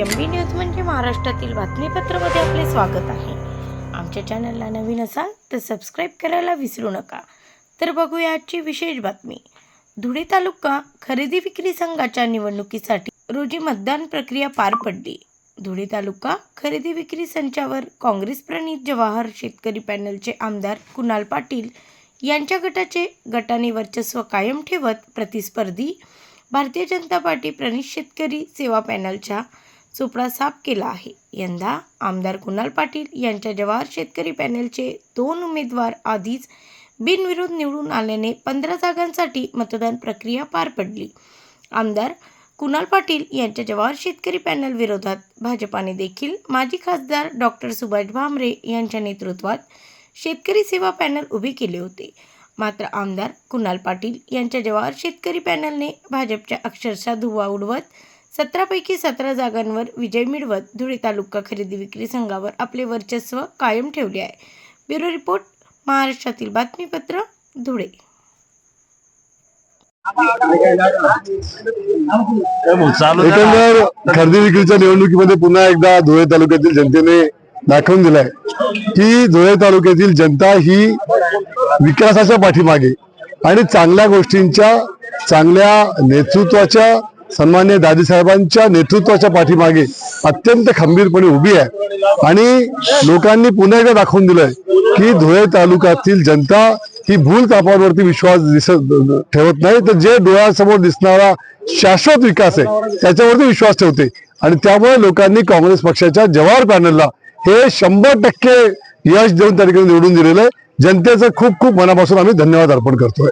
M बी news म्हणजे महाराष्ट्रातील बातमीपत्रामध्ये आपले स्वागत आहे. आमच्या चॅनलला नवीन असाल तर सबस्क्राईब करायला विसरू नका. तर बघूया आजची विशेष बातमी. धुळे तालुका खरेदी विक्री संघाच्या निवडणुकीसाठी रोजी मतदान प्रक्रिया पार पडली. धुळे तालुका खरेदी विक्री संचावर काँग्रेस प्रणित जवाहर शेतकरी पॅनलचे आमदार कुणाल पाटील यांच्या गटाचे गटाने वर्चस्व कायम ठेवत प्रतिस्पर्धी भारतीय जनता पार्टी प्रणित शेतकरी सेवा पॅनलच्या चोपडा साफ केला आहे. यंदा आमदार कुणाल पाटील यांच्या जवाहर शेतकरी पॅनलचे दोन उमेदवार आधीच बिनविरोध निवडून आल्याने पंधरा जागांसाठी मतदान प्रक्रिया पार पडली. आमदार कुणाल पाटील यांच्या जवाहर शेतकरी पॅनल विरोधात भाजपाने देखील माजी खासदार डॉक्टर सुभाष भामरे यांच्या नेतृत्वात शेतकरी सेवा पॅनल उभे केले होते. मात्र आमदार कुणाल पाटील यांच्या जवाहर शेतकरी पॅनलने भाजपच्या अक्षरशः धुवा उडवत सतरापैकी सतरा जागांवर विजय मिळवत धुळे तालुका खरेदी विक्री संघावर आपले वर्चस्व कायम ठेवले आहे. ब्युरो रिपोर्ट महाराष्ट्रातील बातमीपत्र धुळे. एकंदर खरेदी विक्रीच्या निवडणुकीमध्ये पुन्हा एकदा धुळे तालुक्यातील जनतेने दाखवून दिलाय की धुळे तालुक्यातील जनता ही विकासाच्या पाठीमागे आणि चांगल्या गोष्टींच्या चांगल्या नेतृत्वाच्या सन्मान्य दादीसाहेबांच्या नेतृत्वाच्या पाठीमागे अत्यंत खंबीरपणे उभी आहे. आणि लोकांनी पुन्हा एकदा दाखवून दिलंय की धुळे तालुक्यातील जनता ही भूल तापांवरती विश्वास दिसत ठेवत नाही. तर जे डोळ्यासमोर दिसणारा शाश्वत विकास आहे त्याच्यावरती विश्वास ठेवते. आणि त्यामुळे लोकांनी काँग्रेस पक्षाच्या जवाहर पॅनलला हे शंभर टक्के यश देऊन त्या ठिकाणी निवडून दिलेलं आहे. जनतेचं खूप खूप मनापासून आम्ही धन्यवाद अर्पण करतोय.